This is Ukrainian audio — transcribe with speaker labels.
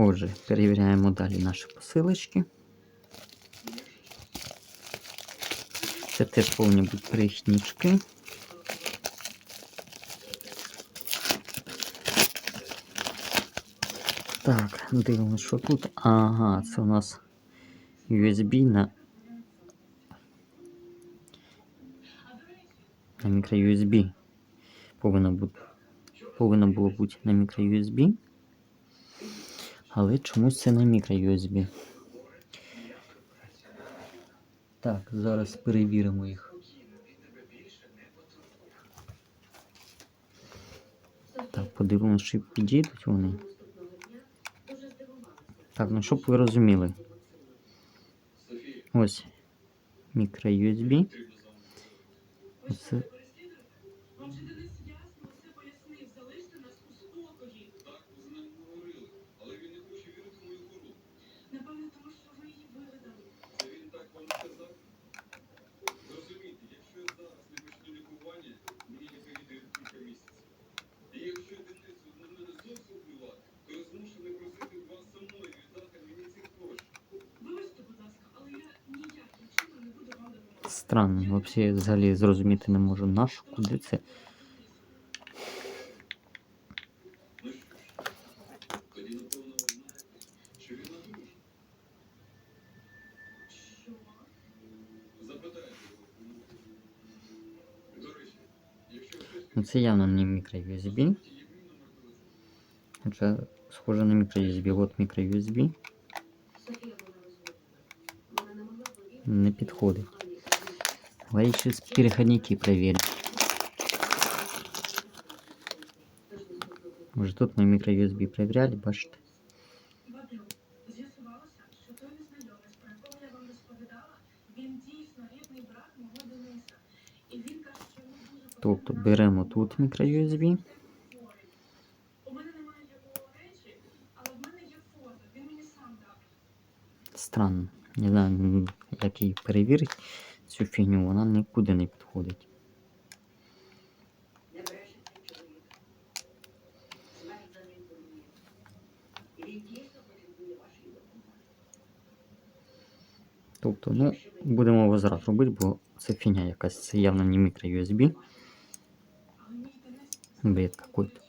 Speaker 1: Отже, перевіряємо далі наші посилочки. Це теж повинні бути перехіднички. Так, дивимося, що тут. Ага, це у нас USB на. На мікро-USB. Повинно. Повинно було бути на мікро-USB. Але чомусь це не мікро-USB. Так, зараз перевіримо їх. Так, подивимося, чи підійдуть вони. Так, ну щоб ви розуміли. Ось мікро-USB. Оце странно. Взагалі, взагалі зрозуміти не можу наш, куди це.
Speaker 2: Ну
Speaker 1: це явно не мікро-USB. Це схоже на мікро-USB. От мікро-USB
Speaker 3: не
Speaker 1: підходить. Але я ще переходники перевірю. Може тут ми мікро-USB перевіряли, бачите?
Speaker 4: Вадим, з'ясувалося, що той незнайомець, про якого я вам розповідала, він дійсно рідний брат мого Дениса. І він каже, що йому дуже
Speaker 1: Тобто
Speaker 4: потрібна
Speaker 1: беремо тут мікро-USB.
Speaker 4: хворий. У мене немає його речі, але в мене є фото. Він мені сам дав.
Speaker 1: Странно. Не знаю, м, як її перевірити. Цю фігню вона нікуди не підходить. Тобто, ну, будемо возврат робити, бо це фігня якась, це явно не
Speaker 4: мій Денис
Speaker 1: Бред какой-то.